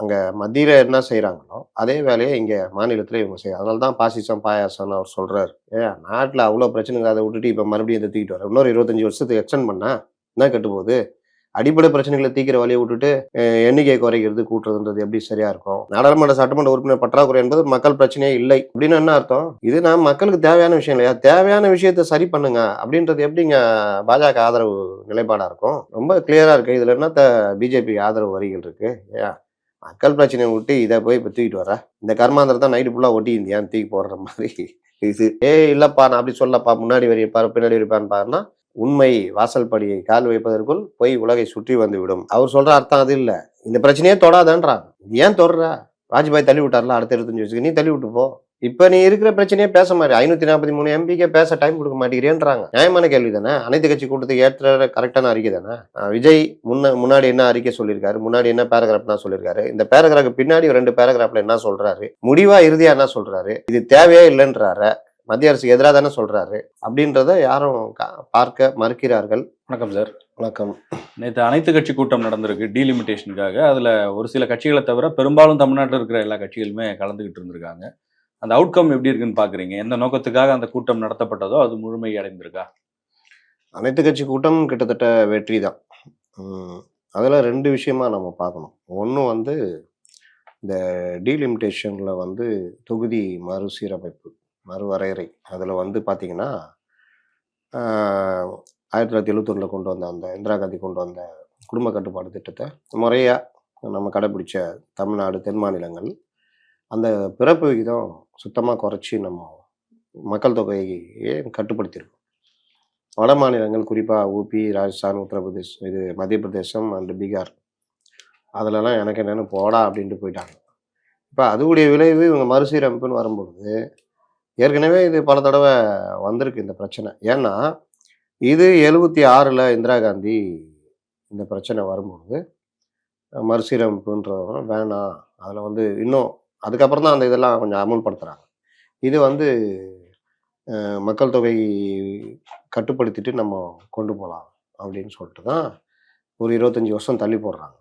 அங்கே மத்தியில் என்ன செய்கிறாங்களோ அதே வேலையை இங்கே மாநிலத்தில் இவங்க செய்ய அதனால தான் பாசிசம் பாயாசம்னு அவர் சொல்கிறார் ஏன் நாட்டில் அவ்வளோ பிரச்சனைங்க அதை விட்டுட்டு இப்போ மறுபடியும் இதை தூக்கிட்டு வர இன்னொரு இருபத்தஞ்சி வருஷத்துக்கு எக்ஸ்டெண்ட் பண்ணால் என்ன கட்டுப்போகுது? போகுது அடிப்படை பிரச்சனைகளை தீக்கிற வழியை விட்டுட்டு எண்ணிக்கையை எண்ணிக்கை குறைக்கிறது கூட்டுறதுன்றது எப்படி சரியா இருக்கும்? நாடாளுமன்ற சட்டமன்ற உறுப்பினர் பற்றாக்குறை என்பது மக்கள் பிரச்சனையே இல்லை. அப்படின்னு என்ன அர்த்தம்? இது நான் மக்களுக்கு தேவையான விஷயம் இல்லையா? தேவையான விஷயத்தை சரி பண்ணுங்க. அப்படின்றது எப்படிங்க பாஜக ஆதரவு நிலைப்பாடா இருக்கும்? ரொம்ப கிளியரா இருக்கு. இதுல என்ன பிஜேபி ஆதரவு வரிகள் இருக்கு? ஏன் மக்கள் பிரச்சனையை விட்டு இதை போய் இப்போ தூக்கிட்டு வர. இந்த கர்மாந்திரத்தை நைட்டு ஃபுல்லாக ஒட்டி இந்தியான்னு தூக்கி போடுற மாதிரி இது. ஏய் இல்லைப்பா நான் அப்படி சொல்லப்பா. முன்னாடி வரி இருப்பார் பின்னாடி இருப்பான்னு பாருன்னா உண்மை வாசல் படியை கால் வைப்பதற்குள் போய் உலகை சுற்றி வந்து விடும். அவர் சொல்ற அர்த்தம் அது இல்லை. இந்த பிரச்சனையே தொடாதன்றான். ஏன் தொடர வாஜ்பாய் தள்ளி விட்டார்ல அடுத்த இருபத்தஞ்சு வயசுக்கு நீ தள்ளி விட்டு போ. இப்ப நீ இருக்கிற பிரச்சனையே பேச மாதிரி ஐநூத்தி நாற்பத்தி மூணு எம்பிக்கே பேச டைம் கொடுக்க மாட்டேங்கிறேன்றாங்க. நியாயமான கேள்வி தானே அனைத்து கட்சி கூட்டத்துக்கு ஏற்ற கரெக்டான அறிக்கை தானே? விஜய் முன்ன முன்னாடி என்ன அறிக்கை சொல்லியிருக்காரு? முன்னாடி என்ன பேராகிராஃப்னா சொல்லியிருக்காரு? இந்த பேராகிராஃப் பின்னாடி ரெண்டு பேராகிராஃப்ல என்ன சொல்றாரு? முடிவா இறுதியா என்ன சொல்றாரு? இது தேவையே இல்லைன்றாரு. மத்திய அரசுக்கு எதிராக தானே சொல்றாரு? அப்படின்றத யாரும் பார்க்க மறுக்கிறார்கள். வணக்கம் சார். வணக்கம். நேற்று அனைத்து கட்சி கூட்டம் நடந்திருக்கு டீலிமிட்டேஷனுக்காக அதில் ஒரு சில கட்சிகளை தவிர பெரும்பாலும் தமிழ்நாட்டில் இருக்கிற எல்லா கட்சிகளுமே கலந்துக்கிட்டு இருந்திருக்காங்க. அந்த அவுட்கம் எப்படி இருக்குன்னு பார்க்குறீங்க எந்த நோக்கத்துக்காக அந்த கூட்டம் நடத்தப்பட்டதோ அது முழுமை அடைந்திருக்கா அனைத்து கட்சி கூட்டம் கிட்டத்தட்ட வெற்றி தான். அதில் ரெண்டு விஷயமா நம்ம பார்க்கணும். ஒன்று வந்து இந்த டீலிமிட்டேஷனில் வந்து தொகுதி மறுசீரமைப்பு மறுவரையறை. அதில் வந்து பார்த்திங்கன்னா ஆயிரத்தி தொள்ளாயிரத்தி எழுபத்தொன்னில் கொண்டு வந்த அந்த இந்திரா காந்தி கொண்டு வந்த குடும்ப கட்டுப்பாடு திட்டத்தை முறையாக நம்ம கடைபிடிச்ச தமிழ்நாடு தென் மாநிலங்கள் அந்த பிறப்பு விகிதம் சுத்தமாக குறைச்சி நம்ம மக்கள் தொகையை கட்டுப்படுத்தியிருக்கோம்? வட மாநிலங்கள் குறிப்பாக ஊபி ராஜஸ்தான் உத்தரப்பிரதேஷ் இது மத்திய பிரதேசம் அண்டு பீகார். அதிலலாம் எனக்கு என்னென்னு போடா அப்படின்ட்டு போயிட்டாங்க. இப்போ அதுடைய விளைவு இவங்க மறுசீரமைப்புன்னு வரும்பொழுது ஏற்கனவே இது பல தடவை வந்திருக்கு இந்த பிரச்சனை. ஏன்னா இது எழுபத்தி ஆறில் இந்திரா காந்தி இந்த பிரச்சனை வரும்பொழுது மறுசீரமைப்புன்றவங்க வேணாம் அதில் வந்து இன்னும் அதுக்கப்புறம் தான் அந்த இதெல்லாம் கொஞ்சம் அமுல்படுத்துகிறாங்க இது வந்து மக்கள் தொகை கட்டுப்படுத்திட்டு நம்ம கொண்டு போகலாம் அப்படின்னு சொல்லிட்டு தான் ஒரு இருபத்தஞ்சி வருஷம் தள்ளி போடுறாங்க.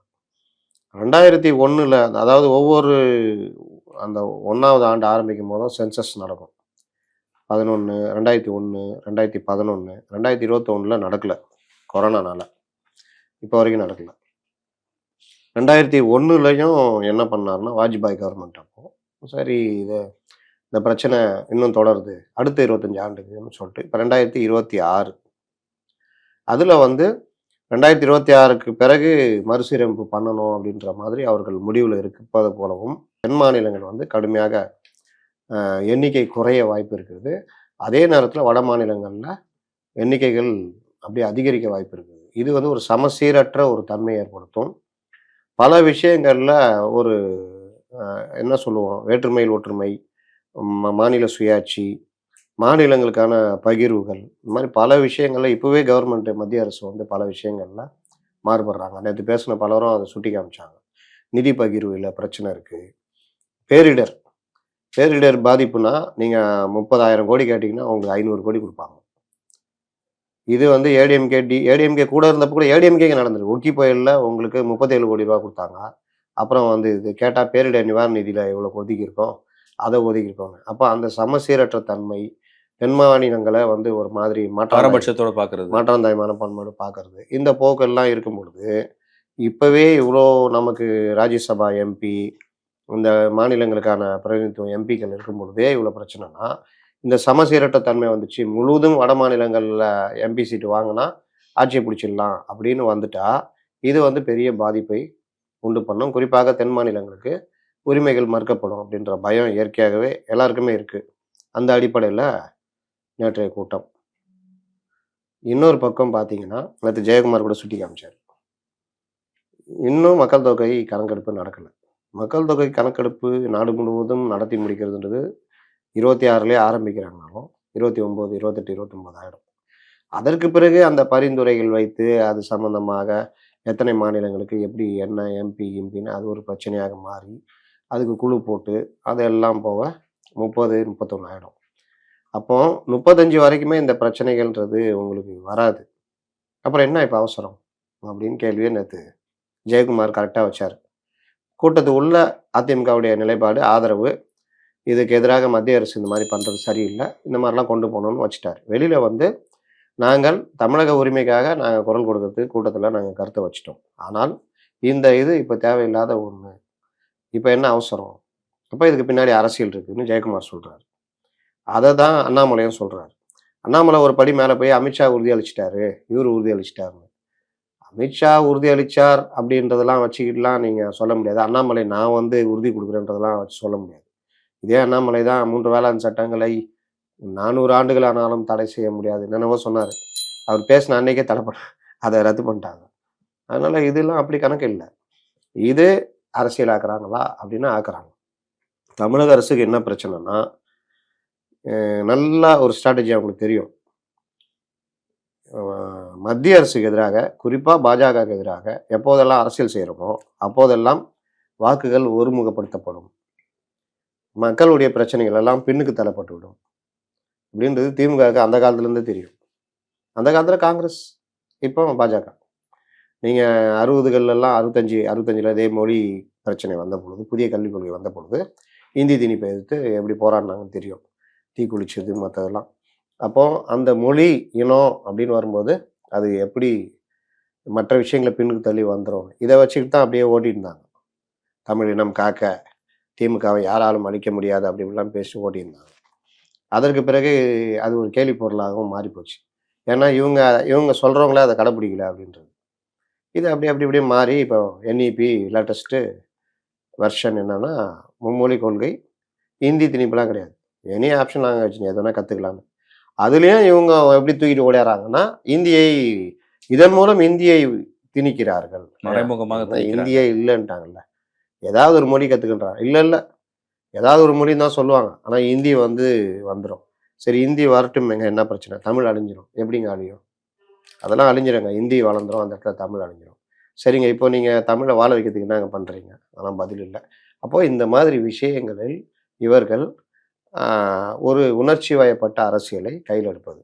ரெண்டாயிரத்தி ஒன்றில் அதாவது ஒவ்வொரு அந்த ஒன்றாவது ஆண்டு ஆரம்பிக்கும் போதும் சென்சஸ் நடக்கும். பதினொன்று ரெண்டாயிரத்தி ஒன்று ரெண்டாயிரத்தி பதினொன்று ரெண்டாயிரத்தி இருபத்தொன்னில் நடக்கலை. கொரோனானால. இப்போ வரைக்கும் நடக்கலை. ரெண்டாயிரத்தி ஒன்றுலையும் என்ன பண்ணாருன்னா வாஜ்பாய் கவர்மெண்ட் அப்போ சரி இது இந்த பிரச்சனை இன்னும் தொடருது அடுத்த இருபத்தஞ்சு ஆண்டுக்குன்னு சொல்லிட்டு இப்போ ரெண்டாயிரத்தி இருபத்தி ஆறு. அதில் வந்து ரெண்டாயிரத்தி இருபத்தி ஆறுக்கு பிறகு மறுசீரமைப்பு பண்ணணும் அப்படின்ற மாதிரி அவர்கள் முடிவில் இருப்பது போலவும் தென் மாநிலங்கள் வந்து கடுமையாக எண்ணிக்கை குறைய வாய்ப்பு இருக்குது. அதே நேரத்தில் வட மாநிலங்களில் எண்ணிக்கைகள் அப்படியே அதிகரிக்க வாய்ப்பு இருக்குது. இது வந்து ஒரு சமசீரற்ற ஒரு தன்மை ஏற்படுத்தும். பல விஷயங்களில் ஒரு என்ன சொல்லுவோம்? வேற்றுமையில் ஒற்றுமை மாநில சுயாட்சி மாநிலங்களுக்கான பகிர்வுகள். இந்த மாதிரி பல விஷயங்களில் இப்போவே கவர்மெண்ட் மத்திய அரசு வந்து பல விஷயங்களில் மாறுபடுறாங்க. நேற்று பேசின பலரும் அதை சுட்டி காமிச்சாங்க. நிதி இல்லை பிரச்சனை இருக்குது பேரிடர். பேரிடர் பாதிப்புனா நீங்கள் முப்பதாயிரம் கோடி கேட்டிங்கன்னா உங்களுக்கு ஐநூறு கோடி கொடுப்பாங்க. இது வந்து ஏடிஎம்கே டி ஏடிஎம்கே கூட இருந்தப்போ கூட ஏடிஎம்கே நடந்திருக்கு ஒக்கி புயலில் உங்களுக்கு முப்பத்தேழு கோடி ரூபா கொடுத்தாங்க. அப்புறம் வந்து இது கேட்டால் பேரிடர் நிவாரண நிதியில் எவ்வளோ ஒதுக்கியிருக்கோம். அதை ஒதுக்கியிருக்கோங்க அப்போ அந்த சமசீரற்ற தன்மை தென் மாநிலங்களை வந்து ஒரு மாதிரி மாற்றம் பாரபட்சத்தோட பார்க்கறது மாற்றாந்தாய் மனப்பான்மையோடு பார்க்கறது இந்த போக்கெல்லாம் இருக்கும் பொழுது இப்போவே இவ்வளோ நமக்கு ராஜ்யசபா எம்பி இந்த மாநிலங்களுக்கான பிரதிநிதித்துவம் எம்பிக்கள் இருக்கும் பொழுதே இவ்வளோ பிரச்சனைனா இந்த சமசீரற்ற தன்மை வந்துச்சு. முழுவதும் வட மாநிலங்களில் எம்பி சீட்டு வாங்கினா ஆட்சியை பிடிச்சிடலாம் அப்படின்னு வந்துட்டா இது வந்து பெரிய பாதிப்பை உண்டு பண்ணும். குறிப்பாக தென் மாநிலங்களுக்கு உரிமைகள் மறுக்கப்படும் அப்படின்ற பயம் இயற்கையாகவே எல்லாருக்குமே இருக்குது அந்த அடிப்படையில் நேற்றைய கூட்டம். இன்னொரு பக்கம் பார்த்தீங்கன்னா நேற்று ஜெயக்குமார் கூட சுட்டி காமிச்சார். இன்னும் மக்கள் தொகை கணக்கெடுப்பு நடக்கலை. மக்கள் தொகை கணக்கெடுப்பு நாடு முழுவதும் நடத்தி முடிக்கிறதுன்றது இருபத்தி ஆறுலேயே ஆரம்பிக்கிறாங்கனாலும் இருபத்தி ஒம்பது இருபத்தெட்டு இருபத்தொம்போது ஆயிடும் அதற்கு பிறகு அந்த பரிந்துரைகள் வைத்து அது சம்பந்தமாக எத்தனை மாநிலங்களுக்கு எப்படி என்ன எம்பி எம்பின்னு அது ஒரு பிரச்சனையாக மாறி அதுக்கு குழு போட்டு அதெல்லாம் போக முப்பது முப்பத்தொன்று ஆயிடும் அப்போ முப்பத்தஞ்சு வரைக்குமே இந்த பிரச்சனைகள்ன்றது உங்களுக்கு வராது. அப்புறம் என்ன இப்போ அவசரம்? அப்படின்னு கேள்வியை நேற்று ஜெயக்குமார் கரெக்டாக வச்சார். கூட்டத்து உள்ள அதிமுகவுடைய நிலைப்பாடு ஆதரவு இதுக்கு எதிராக மத்திய அரசு இந்த மாதிரி பண்ணுறது சரியில்லை. இந்த மாதிரிலாம் கொண்டு போகணும்னு வச்சுட்டார். வெளியில் வந்து நாங்கள் தமிழக உரிமைக்காக நாங்கள் குரல் கொடுக்கறதுக்கு கூட்டத்தில் நாங்கள் கருத்தை வச்சிட்டோம். ஆனால் இந்த இது இப்போ தேவையில்லாத ஒன்று இப்போ என்ன அவசரம்? அப்போ இதுக்கு பின்னாடி அரசியல் இருக்குதுன்னு ஜெயக்குமார் சொல்கிறார் அதை தான் அண்ணாமலையும் சொல்கிறார் அண்ணாமலை ஒரு படி மேலே போய் அமித்ஷா உறுதியளிச்சிட்டாரு இவர் உறுதியளிச்சிட்டாருன்னு அமித்ஷா உறுதியளிச்சார் அப்படின்றதெல்லாம் வச்சுக்கிட்டுலாம் நீங்கள் சொல்ல முடியாது. அண்ணாமலை நான் வந்து உறுதி கொடுக்குறேன்றதெல்லாம் வச்சு சொல்ல முடியாது. இதே அண்ணாமலை தான் மூன்று வேளாண் சட்டங்களை நானூறு ஆண்டுகள் ஆனாலும் தடை செய்ய முடியாது. என்னென்னவோ சொன்னார். அவர் பேசின அன்னைக்கே தடை பண்ண அதை ரத்து பண்ணிட்டாங்க. அதனால இதெல்லாம் அப்படி கணக்கு இல்லை. இது அரசியல் ஆக்குறாங்களா அப்படின்னு ஆக்குறாங்க. தமிழக அரசுக்கு என்ன பிரச்சனைனா நல்லா ஒரு ஸ்ட்ராட்டஜி அவங்களுக்கு தெரியும். மத்திய அரசுக்கு எதிராக குறிப்பாக பாஜகவுக்கு எதிராக எப்போதெல்லாம் அரசியல் செய்கிறோமோ அப்போதெல்லாம் வாக்குகள் ஒருமுகப்படுத்தப்படும். மக்களுடைய பிரச்சனைகள் எல்லாம் பின்னுக்கு தள்ளப்பட்டு விடும். அப்படின்றது திமுகவுக்கு அந்த காலத்துலேருந்தே தெரியும். அந்த காலத்தில் காங்கிரஸ் இப்போ பாஜக. நீங்கள் அறுபதுகள்லாம் அறுபத்தஞ்சி அறுபத்தஞ்சில் இதே மொழி பிரச்சனை வந்த பொழுது புதிய கல்விக் கொள்கை வந்த பொழுது இந்தி திணிப்பை எதிர்த்து எப்படி போராடினாங்கன்னு தெரியும். தீ குளிச்சது மற்றதெல்லாம் அப்போ அந்த மொழி இனம் அப்படின்னு வரும்போது அது எப்படி மற்ற விஷயங்களை பின்னுக்கு தள்ளி வந்துடும் இதை வச்சுக்கிட்டு தான் அப்படியே ஓட்டிருந்தாங்க தமிழ் இனம் காக்க திமுகவை யாராலும் அழிக்க முடியாது அப்படி இப்படிலாம் பேசி ஓட்டியிருந்தாங்க அதற்கு பிறகு அது ஒரு கேலி பொருளாகவும் மாறிப்போச்சு. ஏன்னா இவங்க இவங்க சொல்கிறவங்களே அதை கடைப்பிடிக்கல அப்படின்றது. இது அப்படி அப்படி அப்படியே மாறி இப்போ என்இபி லேட்டஸ்ட்டு வெர்ஷன் என்னன்னா மும்மொழி கொள்கை இந்தி திணிப்புலாம் கிடையாது. எனி ஆப்ஷன் நாங்கள் வச்சு எது வேணால் கற்றுக்கலான்னு அதுலேயும் இவங்க எப்படி தூக்கிட்டு ஓடிறாங்கன்னா இந்தியை இதன் மூலம் இந்தியை திணிக்கிறார்கள். மறைமுகமாக. இந்தியே இல்லைன்ட்டாங்கல்ல. ஏதாவது ஒரு மொழி கற்றுக்கின்றான் இல்லை இல்லை. ஏதாவது ஒரு மொழி தான் சொல்லுவாங்க. ஆனால் இந்தி வந்து வந்துடும் சரி ஹிந்தி வரட்டும். எங்க என்ன பிரச்சனை? தமிழ் அழிஞ்சிடும் எப்படிங்க அழியும்? அதெல்லாம் அழிஞ்சிருங்க. ஹிந்தி வளர்ந்துரும். அந்த இடத்துல தமிழ் அழிஞ்சிடும் சரிங்க. இப்போ நீங்கள் தமிழை வாழ வைக்கிறதுக்கு என்னங்க பண்ணுறீங்க அதெல்லாம் பதில் இல்லை. அப்போது இந்த மாதிரி விஷயங்களில் இவர்கள் ஒரு உணர்ச்சி வயப்பட்ட அரசியலை கையில் எடுப்பது.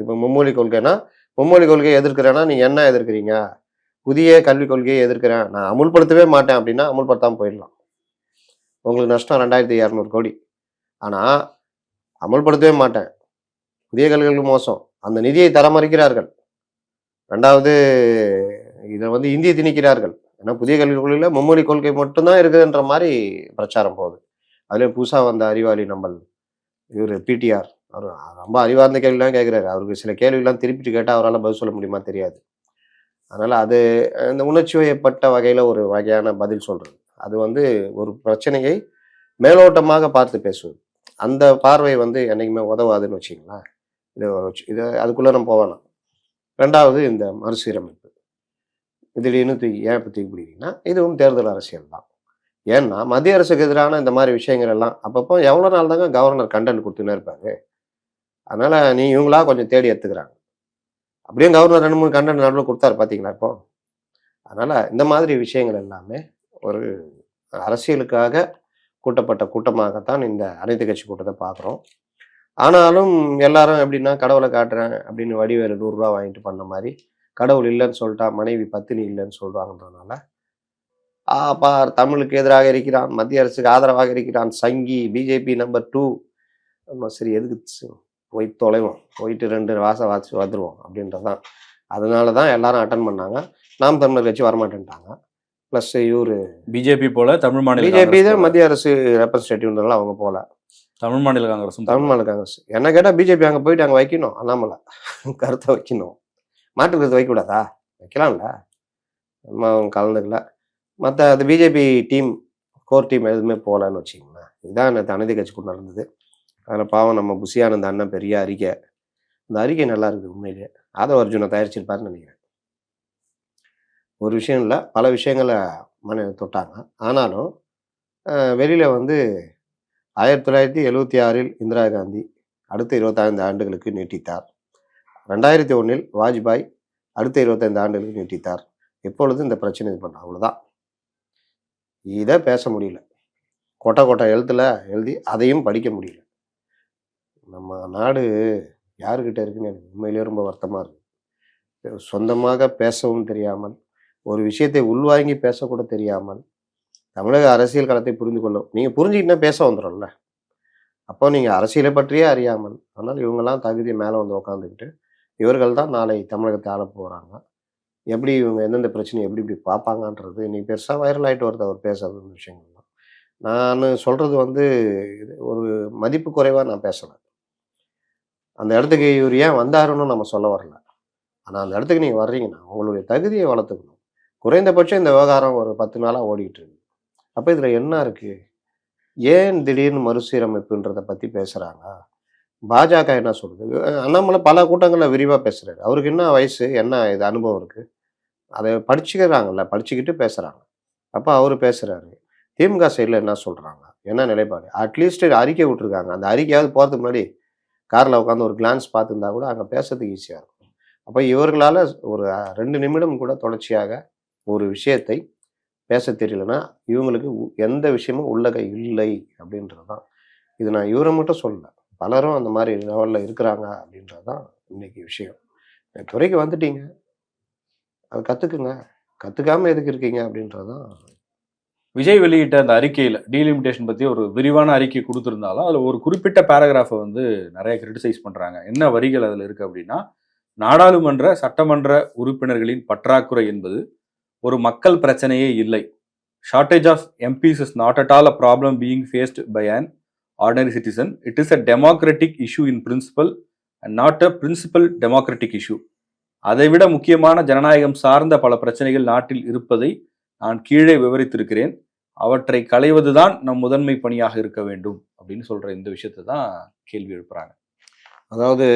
இப்போ மும்மொழி கொள்கைனா மும்மொழி கொள்கையை எதிர்க்கிறேன்னா நீங்கள் என்ன எதிர்க்கிறீங்க? புதிய கல்விக் கொள்கையை எதிர்க்கிறேன். நான் அமுல்படுத்தவே மாட்டேன் அப்படின்னா அமுல்படுத்தாமல் போயிடலாம். உங்களுக்கு நஷ்டம் ரெண்டாயிரத்தி இரநூறு கோடி. ஆனால் அமல்படுத்தவே மாட்டேன். புதிய கல்விகளுக்கு மோசம். அந்த நிதியை தரமறிக்கிறார்கள் ரெண்டாவது இதை வந்து இந்திய திணிக்கிறார்கள். ஏன்னா புதிய கல்விக் கொள்கையில் மும்மொழி கொள்கை மட்டும்தான் இருக்குதுன்ற மாதிரி பிரச்சாரம் போகுது. அதுலேயும் புதுசாக வந்த அறிவாளி நம்மள் இவர் பிடிஆர் அவர் ரொம்ப அறிவார்ந்த கேள்விலாம் கேட்குறாரு அவருக்கு சில கேள்விலாம் திருப்பிட்டு கேட்டால் அவரால் பதில் சொல்ல முடியுமா தெரியாது. அதனால் அது இந்த உணர்ச்சி வயப்பட்ட வகையில் ஒரு வகையான பதில் சொல்கிறது அது வந்து ஒரு பிரச்சனையை மேலோட்டமாக பார்த்து பேசுவது. அந்த பார்வை வந்து என்றைக்குமே உதவாதுன்னு வச்சிங்களேன் இது இது அதுக்குள்ளே நம்ம போகலாம். ரெண்டாவது இந்த மறுசீரமைப்பு. திடீர்னு தூக்கி ஏன் இப்போ தூக்கி பிடிக்கிறீங்கன்னா இதுவும் தேர்தல் அரசியல் தான். ஏன்னா மத்திய அரசுக்கு எதிரான இந்த மாதிரி விஷயங்கள் எல்லாம் அப்பப்போ எவ்வளோ நாள் தாங்க கவர்னர் கண்டென்ட் கொடுத்துன்னே இருப்பாரு. அதனால் நீ இவங்களா கொஞ்சம் தேடி எடுத்துக்கிறாங்க. அப்படியே கவர்னர் ரெண்டு மூணு கண்டன நடுவில் கொடுத்தாரு பார்த்தீங்களா இப்போ? அதனால் இந்த மாதிரி விஷயங்கள் எல்லாமே ஒரு அரசியலுக்காக கூட்டப்பட்ட கூட்டமாகத்தான் இந்த அனைத்து கட்சி கூட்டத்தை பார்க்குறோம் ஆனாலும் எல்லாரும் எப்படின்னா கடவுளை காட்டுறேன் அப்படின்னு வடிவேலு நூறுரூவா வாங்கிட்டு பண்ண மாதிரி கடவுள் இல்லைன்னு சொல்லிட்டா மனைவி பத்தினி இல்லைன்னு சொல்கிறாங்கன்றதுனால பார் தமிழுக்கு எதிராக இருக்கிறான் மத்திய அரசுக்கு ஆதரவாக இருக்கிறான் சங்கி பிஜேபி நம்பர் டூ சரி எதுக்கு போய் தொலைவோம். போயிட்டு ரெண்டு வாசம் வாசி வந்துடுவோம் அப்படின்றதான் அதனால தான் எல்லாரும் அட்டன் பண்ணாங்க. நாம் தமிழர் கட்சி வரமாட்டேன்ட்டாங்க. ப்ளஸ் இவரு பிஜேபி போல தமிழ் மாநில பிஜேபி காங்கிரஸ் தான் போல. மத்திய அரசு ரெப்ரஸன்டேட்டிவ்ன்றதால அவங்க போகல தமிழ் மாநில காங்கிரசும் தமிழ் மாநில காங்கிரஸ். என்ன கேட்டால் பிஜேபி அங்கே போயிட்டு அங்கே வைக்கணும். அண்ணாமலை. கருத்தை வைக்கணும். மாற்று கருத்தை வைக்கக்கூடாதா வைக்கலாம்ல. நம்ம அவங்க கலந்துக்கல. மற்ற அந்த பிஜேபி டீம் கோர் டீம் எதுவுமே போகலன்னு வச்சிங்களேன் இதுதான் நேற்று அனைத்து கட்சி கூட நடந்தது. அதில் பாவம் நம்ம புசியானந்த அண்ணன் பெரிய அறிக்கை அந்த அறிக்கை நல்லா இருக்குது உண்மையிலே. ஆதவ அர்ஜுனை தயாரிச்சிருப்பாருன்னு நினைக்கிறேன். ஒரு விஷயம் இல்லை பல விஷயங்களை மன தொட்டாங்க. ஆனாலும் வெளியில் வந்து ஆயிரத்தி தொள்ளாயிரத்தி எழுவத்தி ஆறில் இந்திரா காந்தி அடுத்த இருபத்தைந்து ஆண்டுகளுக்கு நீட்டித்தார். ரெண்டாயிரத்தி ஒன்றில் வாஜ்பாய் அடுத்த இருபத்தைந்து ஆண்டுகளுக்கு நீட்டித்தார். எப்பொழுது இந்த பிரச்சனை இது பண்ண அவ்வளோதான் இதை பேச முடியல. கொட்டை கொட்டை எழுத்துல எழுதி அதையும் படிக்க முடியல. நம்ம நாடு யாருக்கிட்ட இருக்குன்னு எனக்கு உண்மையிலேயே ரொம்ப வருத்தமாக இருக்குது சொந்தமாக பேசவும் தெரியாமல் ஒரு விஷயத்தை உள்வாங்கி பேசக்கூட தெரியாமல் தமிழக அரசியல் களத்தை புரிந்து கொள்ளும் நீங்கள் புரிஞ்சுக்கிட்டா பேச வந்துடும்ல அப்போ நீங்கள் அரசியலை பற்றியே அறியாமல் ஆனால் இவங்கெல்லாம் தகுதி மேலே வந்து உட்காந்துக்கிட்டு இவர்கள் தான் நாளை தமிழகத்தை ஆள போகிறாங்க எப்படி இவங்க எந்தெந்த பிரச்சனையை எப்படி இப்படி பார்ப்பாங்கன்றது இன்னைக்கு பெருசாக வைரல் ஆகிட்டு வருது அவர் பேசுறது விஷயங்கள்லாம். நான் சொல்கிறது வந்து இது ஒரு மதிப்பு குறைவாக நான் பேசலை. அந்த இடத்துக்கு இவர் ஏன் வந்தாருன்னு நம்ம சொல்ல வரல. ஆனால் அந்த இடத்துக்கு நீங்கள் வர்றீங்கன்னா உங்களுடைய தகுதியை வளர்த்துக்கணும். குறைந்தபட்சம் இந்த விவகாரம் ஒரு பத்து நாளாக ஓடிக்கிட்டு இருக்கு. அப்போ இதில் என்ன இருக்குது ஏன் திடீர்னு மறுசீரமைப்புன்றதை பற்றி பேசுகிறாங்க பாஜக என்ன சொல்லுது? அண்ணாமலை பல கூட்டங்களில் விரிவாக பேசுகிறாரு அவருக்கு என்ன வயசு? என்ன இது அனுபவம் இருக்குது அதை படிச்சுக்கிறாங்கல்ல படிச்சுக்கிட்டு பேசுகிறாங்க அப்போ அவர் பேசுகிறாரு திமுக சைடில் என்ன சொல்கிறாங்க என்ன நிலைப்பாடு? அட்லீஸ்ட் அறிக்கை விட்டுருக்காங்க. அந்த அறிக்கையாவது போகிறதுக்கு முன்னாடி காரில் உட்காந்து ஒரு கிளான்ஸ் பார்த்துருந்தா கூட அங்கே பேசுறதுக்கு ஈஸியாக இருக்கும். அப்போ இவர்களால் ஒரு ரெண்டு நிமிடம் கூட தொடர்ச்சியாக ஒரு விஷயத்தை பேச தெரியலன்னா இவங்களுக்கு உ- எந்த விஷயமும் உள்ளக இல்லை அப்படின்றது தான் இது நான் இவரை மட்டும் சொல்லலை. பலரும் அந்த மாதிரி லெவலில் இருக்கிறாங்க அப்படின்றது தான் இன்னைக்கு விஷயம். துறைக்கு வந்துட்டீங்க. அதை கற்றுக்குங்க கற்றுக்காம எதுக்கு இருக்கீங்க அப்படின்றது தான் விஜய் வெளியிட்ட அந்த அறிக்கையில் டீலிமிட்டேஷன் பற்றி ஒரு விரிவான அறிக்கை கொடுத்துருந்தாலும் அதில் ஒரு குறிப்பிட்ட பேராகிராஃபை வந்து நிறைய கிரிட்டிசைஸ் பண்ணுறாங்க என்ன வரிகள் அதில் இருக்குது அப்படின்னா நாடாளுமன்ற சட்டமன்ற உறுப்பினர்களின் பற்றாக்குறை என்பது ஒரு மக்கள் பிரச்சனையே இல்லை. Shortage of MPs is not at all a problem being faced by an ordinary citizen it is a democratic issue in principle and not a principal democratic issue அதைவிட முக்கியமான ஜனநாயகம் சார்ந்த பல பிரச்சனைகள் நாட்டில் இருப்பதை நான் கீழே விவரித்திருக்கிறேன். அவற்றை களைவதுதான் நம் முதன்மை பணியாக இருக்க வேண்டும். அப்படின்னு சொல்ற இந்த விஷயத்தை தான் கேள்வி எழுப்புறாங்க. அதாவது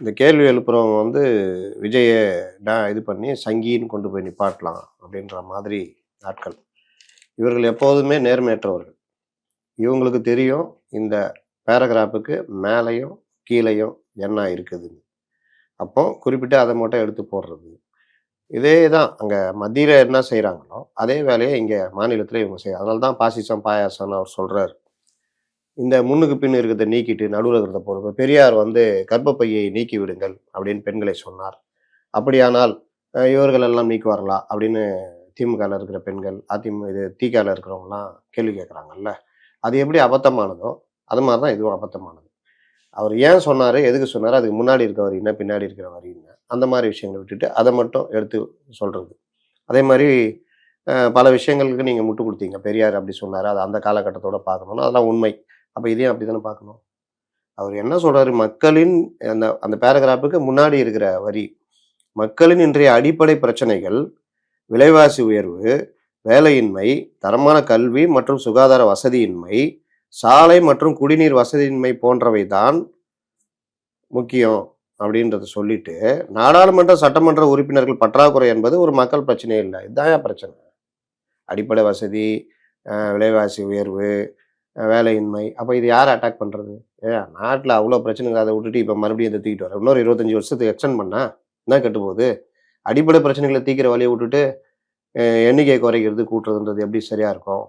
இந்த கேள்வி எழுப்புறவங்க வந்து விஜயை நான் இது பண்ணி சங்கின்னு கொண்டு போய் நிப்பாட்டலாம் அப்படின்ற மாதிரி ஆட்கள். இவர்கள் எப்போதுமே நேர்மையற்றவர்கள். இவங்களுக்கு தெரியும் இந்த பேராகிராஃபுக்கு மேலேயும் கீழேயும் என்ன இருக்குதுன்னு அப்போ குறிப்பிட்டு அதை மட்டும் எடுத்து போடுறது. இதே தான் அங்கே மத்தியில் என்ன செய்கிறாங்களோ அதே வேலையை இங்கே மாநிலத்தில் இவங்க செய்ய அதனால தான் பாசிசம் பாயாசம்னு அவர் சொல்கிறார் இந்த முன்னுக்கு பின் இருக்கிறத நீக்கிட்டு நடுவில் இருக்கிறத போகிறப்ப பெரியார் வந்து கர்ப்பப்பையை நீக்கி விடுங்கள் அப்படின்னு பெண்களை சொன்னார். அப்படியானால் இவர்கள் எல்லாம் நீக்குவார்களா அப்படின்னு திமுகவில் இருக்கிற பெண்கள் அதிமு இது திகால இருக்கிறவங்கலாம் கேள்வி கேட்குறாங்கல்ல. அது எப்படி அபத்தமானதோ அது மாதிரி தான் இதுவும் அபத்தமானது. அவர் ஏன் சொன்னார் எதுக்கு சொன்னார் அதுக்கு முன்னாடி இருக்க வரின்னா பின்னாடி இருக்கிற வரி என்ன அந்த மாதிரி விஷயங்களை விட்டுட்டு அதை மட்டும் எடுத்து சொல்கிறது அதே மாதிரி பல விஷயங்களுக்கு நீங்கள் முட்டு கொடுத்தீங்க. பெரியார் அப்படி சொன்னார் அது அந்த காலகட்டத்தோட பார்க்கணும். அதெல்லாம் உண்மை. அப்போ இதையும் அப்படி தானே பார்க்கணும்? அவர் என்ன சொல்கிறாரு மக்களின் அந்த அந்த பேராகிராஃபுக்கு முன்னாடி இருக்கிற வரி மக்களின் இன்றைய அடிப்படை பிரச்சனைகள் விலைவாசி உயர்வு வேலையின்மை தரமான கல்வி மற்றும் சுகாதார வசதியின்மை சாலை மற்றும் குடிநீர் வசதியின்மை போன்றவை தான் முக்கியம் அப்படின்றத சொல்லிட்டு நாடாளுமன்ற சட்டமன்ற உறுப்பினர்கள் பற்றாக்குறை என்பது ஒரு மக்கள் பிரச்சனையே இல்லை. இதுதான் பிரச்சனை. அடிப்படை வசதி விலைவாசி உயர்வு வேலையின்மை. அப்போ இது யார் அட்டாக் பண்ணுறது ஏன் நாட்டில் அவ்வளோ பிரச்சனைங்க. அதை விட்டுட்டு இப்போ மறுபடியும் இதை தூக்கிட்டு வர. இன்னொரு இருபத்தஞ்சி வருஷத்துக்கு எக்ஸ்டெண்ட் பண்ணா என்ன கெட்டு போகுது? அடிப்படை பிரச்சனைகளை தீக்கிற வழியை விட்டுட்டு எண்ணிக்கையை எண்ணிக்கை குறைக்கிறது கூட்டுறதுன்றது எப்படி சரியாக இருக்கும்?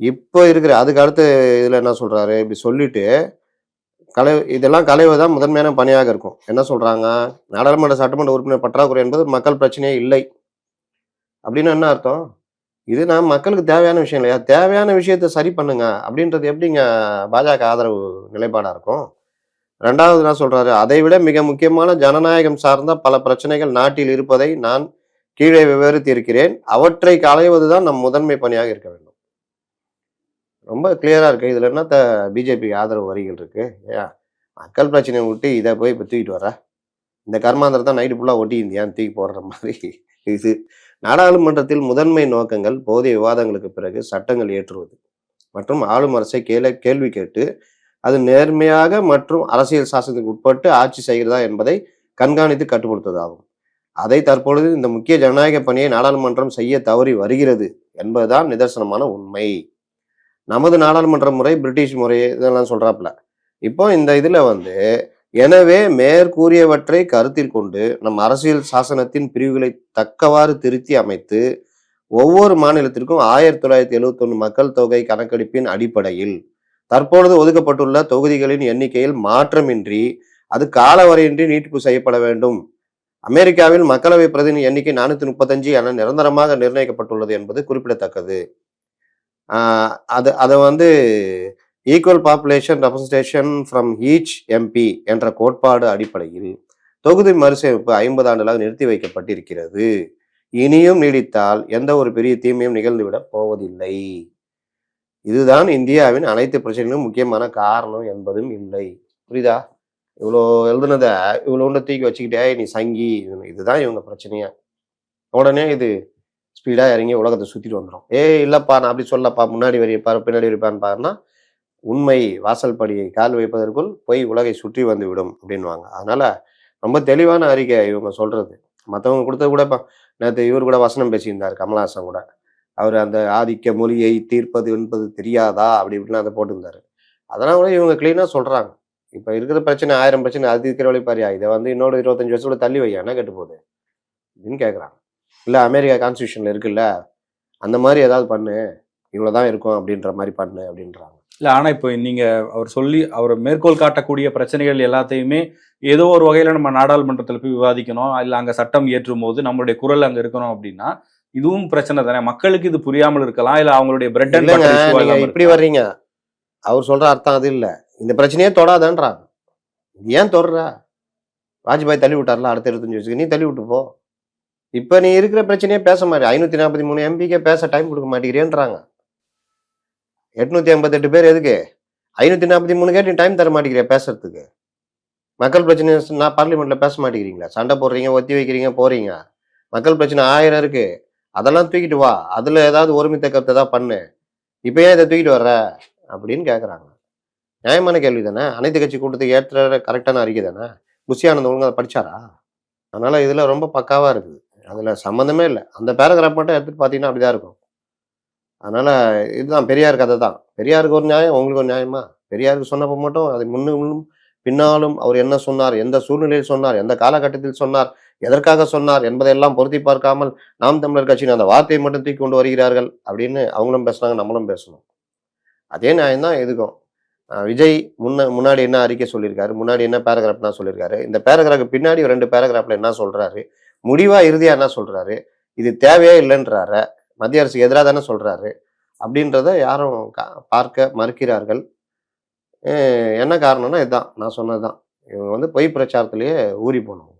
இப்போ இருக்கிற அதுக்கு அடுத்து இதில் என்ன சொல்கிறாரு இப்படி சொல்லிட்டு கலை இதெல்லாம் கலைவு தான் முதன்மையான பணியாக இருக்கும். என்ன சொல்கிறாங்க நாடாளுமன்ற சட்டமன்ற உறுப்பினர் பற்றாக்குறை என்பது மக்கள் பிரச்சனையே இல்லை. அப்படின்னு என்ன அர்த்தம்? இது நான் மக்களுக்கு தேவையான விஷயம் இல்லையா? தேவையான விஷயத்த சரி பண்ணுங்க. அப்படின்றது எப்படிங்க பாஜக ஆதரவு நிலைப்பாடாக இருக்கும்? ரெண்டாவது என்ன சொல்கிறாரு அதை விட மிக முக்கியமான ஜனநாயகம் சார்ந்த பல பிரச்சனைகள் நாட்டில் இருப்பதை நான் கீழே விவரித்து இருக்கிறேன் அவற்றை களைவதுதான் நம் முதன்மை பணியாக இருக்க வேண்டும். ரொம்ப கிளியராக இருக்குது இதில் என்ன பிஜேபிக்கு ஆதரவு வரிகள் இருக்குது ஏன் மக்கள் பிரச்சனையை விட்டு இதை போய் இப்போ தூக்கிட்டு வர இந்த கர்மாந்திரத்தை நைட்டு ஃபுல்லாக ஒட்டி இந்தியான்னு தூக்கி போடுற மாதிரி இது. நாடாளுமன்றத்தில் முதன்மை நோக்கங்கள் போதிய விவாதங்களுக்கு பிறகு சட்டங்கள் ஏற்றுவது மற்றும் ஆளும் அரசை கேள கேள்வி கேட்டு அது நேர்மையாக மற்றும் அரசியல் சாசனத்துக்கு உட்பட்டு ஆட்சி செய்கிறதா என்பதை கண்காணித்து கட்டுப்படுத்துவதாகும் அதை தற்பொழுது இந்த முக்கிய ஜனநாயக பணியை நாடாளுமன்றம் செய்ய தவறி வருகிறது என்பதுதான் நிதர்சனமான உண்மை. நமது நாடாளுமன்ற முறை பிரிட்டிஷ் முறை இதெல்லாம் சொல்றாப்புல. இப்போ இந்த இதுல வந்து எனவே மேற்கூறியவற்றை கருத்தில் கொண்டு நம் அரசியல் சாசனத்தின் பிரிவுகளை தக்கவாறு திருத்தி அமைத்து ஒவ்வொரு மாநிலத்திற்கும் ஆயிரத்தி தொள்ளாயிரத்தி எழுவத்தொன்னு மக்கள் தொகை கணக்கெடுப்பின் அடிப்படையில் தற்பொழுது ஒதுக்கப்பட்டுள்ள தொகுதிகளின் எண்ணிக்கையில் மாற்றமின்றி அது காலவரையின்றி நீட்டிப்பு செய்யப்பட வேண்டும். அமெரிக்காவில் மக்களவை பிரதிநிதி எண்ணிக்கை நானூத்தி முப்பத்தஞ்சு என நிரந்தரமாக நிர்ணயிக்கப்பட்டுள்ளது என்பது குறிப்பிடத்தக்கது. அது அதை வந்து equal population representation from each MP என்ற கோட்பாடு அடிப்படையில் தொகுதி மறுசீரமைப்பு ஐம்பது ஆண்டுகளாக நிறுத்தி வைக்கப்பட்டிருக்கிறது. இனியும் நீடித்தால் எந்த ஒரு பெரிய தீமையும் நிகழ்ந்துவிடப் போவதில்லை. இதுதான் இந்தியாவின் அனைத்து பிரச்சனைகளும் முக்கியமான காரணம் என்பதும் இல்லை. புரியுதா? இவ்வளோ எழுதுனத இவ்வளோ தூக்கி வச்சுக்கிட்டே நீ சங்கி இதுதான் இவங்க பிரச்சனையா? உடனே இது ஸ்பீடா இறங்கி உலகத்தை சுத்திட்டு வந்துடும் ஏ இல்லப்பா நான் அப்படி சொல்லப்பா முன்னாடி வரையப்பாரு பின்னாடி வரைப்பான்னு பாருன்னா உண்மை வாசல் படியை கால் வைப்பதற்குள் போய் உலகை சுற்றி வந்து விடும் அப்படின்வாங்க அதனால ரொம்ப தெளிவான அறிக்கை இவங்க சொல்றது. மற்றவங்க கொடுத்தது கூட இப்போ நேற்று இவர் கூட வசனம் பேசியிருந்தார் கமலஹாசன் கூட. அவர் அந்த ஆதிக்க மொழியை தீர்ப்பது என்பது தெரியாதா அப்படி இப்படின்னு அதை போட்டிருந்தாரு. அதெல்லாம் கூட இவங்க கிளீனாக சொல்கிறாங்க இப்போ இருக்கிற பிரச்சனை ஆயிரம் பிரச்சனை அது இருக்கிற வழி பாரியா இதை வந்து இன்னொரு இருபத்தஞ்சு வருஷத்தோட தள்ளி வையா என்ன கெட்டு போகுது? அப்படின்னு கேட்குறாங்க இல்லை அமெரிக்கா கான்ஸ்டியூஷன்ல இருக்குல்ல அந்த மாதிரி ஏதாவது பண்ணு இவ்வளோதான் இருக்கும் அப்படின்ற மாதிரி பண்ணு அப்படின்றாங்க. இல்ல ஆனா இப்போ நீங்க அவர் சொல்லி அவர் மேற்கோள் காட்டக்கூடிய பிரச்சனைகள் எல்லாத்தையுமே ஏதோ ஒரு வகையில நம்ம நாடாளுமன்றத்துல போய் விவாதிக்கணும் இல்ல அங்க சட்டம் இயற்றும் போது நம்மளுடைய குரல் அங்க இருக்கணும் அப்படின்னா இதுவும் பிரச்சனை தானே. மக்களுக்கு இது புரியாமல் இருக்கலாம் இல்ல அவங்களுடைய பிரெட் அண்ட் இப்படி வர்றீங்க. அவர் சொல்ற அர்த்தம் அது இல்லை. இந்த பிரச்சனையே தொடாதன்றாங்க. ஏன் தொடர வாஜ்பாய் தள்ளி விட்டார்ல அடுத்த இருபத்தஞ்சு வருஷத்துக்கு. நீ தள்ளி விட்டு போ. இப்ப நீ இருக்கிற பிரச்சனையே பேச மாதிரி ஐநூத்தி நாற்பத்தி மூணு எம்பிக்கே பேச டைம் கொடுக்க மாட்டேங்கிறேன்றாங்க. எட்நூத்தி எண்பத்தெட்டு பேர் எதுக்கு? ஐநூத்தி நாற்பத்தி மூணுக்கே நீ டைம் தர மாட்டேங்கிறிய பேசுறதுக்கு? மக்கள் பிரச்சனை நான் பார்லிமெண்ட்ல பேச மாட்டேங்கிறீங்களா? சண்டை போடுறீங்க ஒத்தி வைக்கிறீங்க போறீங்க. மக்கள் பிரச்சனை ஆயிரம் இருக்கு. அதெல்லாம் தூக்கிட்டு வா. அதுல ஏதாவது ஒருமித்த கருத்தை தான் பண்ணு. இப்ப ஏன் இதை தூக்கிட்டு வர்ற? அப்படின்னு கேக்குறாங்க. நியாயமான கேள்வி தானே? அனைத்து கட்சி கூட்டத்துக்கு ஏற்ற கரெக்டான அறிக்கை தானே? புஷி ஒழுங்கு அதை படிச்சாரா? அதனால இதுல ரொம்ப பக்காவா இருக்குது. அதில் சம்மந்தமே இல்லை. அந்த பேராகிராஃப் மட்டும் எடுத்துகிட்டு பார்த்தீங்கன்னா அப்படிதான் இருக்கும். அதனால் இதுதான் பெரியார் கதை தான். பெரியாருக்கு ஒரு நியாயம் உங்களுக்கு ஒரு நியாயமா? பெரியாருக்கு சொன்னப்போ மட்டும் அது முன்னும் பின்னாலும் அவர் என்ன சொன்னார் எந்த சூழ்நிலையில் சொன்னார் எந்த காலகட்டத்தில் சொன்னார் எதற்காக சொன்னார் என்பதையெல்லாம் பொருத்தி பார்க்காமல் நாம் தமிழர் கட்சியின் அந்த வார்த்தையை மட்டும் தூக்கி கொண்டு வருகிறார்கள் அப்படின்னு அவங்களும் பேசுனாங்க நம்மளும் பேசணும். அதே நியாயம் தான் எதுக்கும் விஜய் முன்ன முன்னாடி என்ன அறிக்கை சொல்லியிருக்காரு முன்னாடி என்ன பேராகிராஃப் தான் சொல்லியிருக்காரு இந்த பேராகிராஃப் பின்னாடி ஒரு ரெண்டு பேராகிராஃப்ல என்ன சொல்றாரு முடிவா இறுதியா என்ன சொல்றாரு? இது தேவையே இல்லைன்றாரு? மத்திய அரசுக்கு எதிராக தானே சொல்றாரு? அப்படின்றத யாரும் கா- பார்க்க மறுக்கிறார்கள். என்ன காரணம்னா இதுதான் நான் சொன்னதுதான். இவங்க வந்து பொய் பிரச்சாரத்திலேயே ஊறி போகணும்